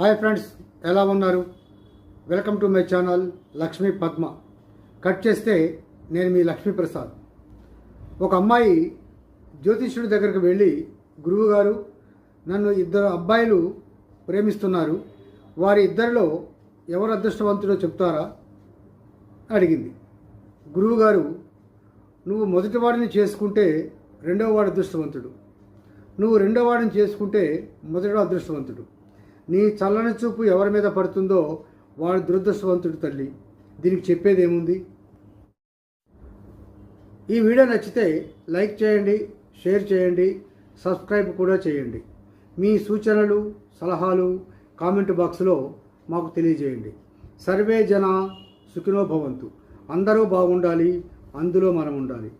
Hi friends ఎలా ఉన్నారు? Welcome to my channel Lakshmi Padma cut చేస్తే నేను మీ లక్ష్మీ ప్రసాద్ ఒక అమ్మాయి జ్యోతిష్యుడి దగ్గరికి వెళ్ళి గురువుగారు నన్ను ఇద్దరు అబ్బాయిలు ప్రేమిస్తున్నారు. వారి ఇద్దరిలో ఎవరు అదృష్టవంతుడో చెప్తారా? అడిగింది. గురువుగారు నువ్వు మొదటివాడిని చేసుకుంటే రెండవ వాడు అదృష్టవంతుడు. నువ్వు రెండో వాడిని చేసుకుంటే మొదటి అదృష్టవంతుడు. నీ చల్లని చూపు ఎవరి మీద పడుతుందో వాడు దురదృష్టవంతుడు తల్లి. దీనికి చెప్పేది ఏముంది? ఈ వీడియో నచ్చితే లైక్ చేయండి షేర్ చేయండి సబ్స్క్రైబ్ కూడా చేయండి. మీ సూచనలు సలహాలు కామెంట్ బాక్స్లో మాకు తెలియజేయండి. సర్వే జన సుఖినో భవంతు. అందరూ బాగుండాలి అందులో మనం ఉండాలి.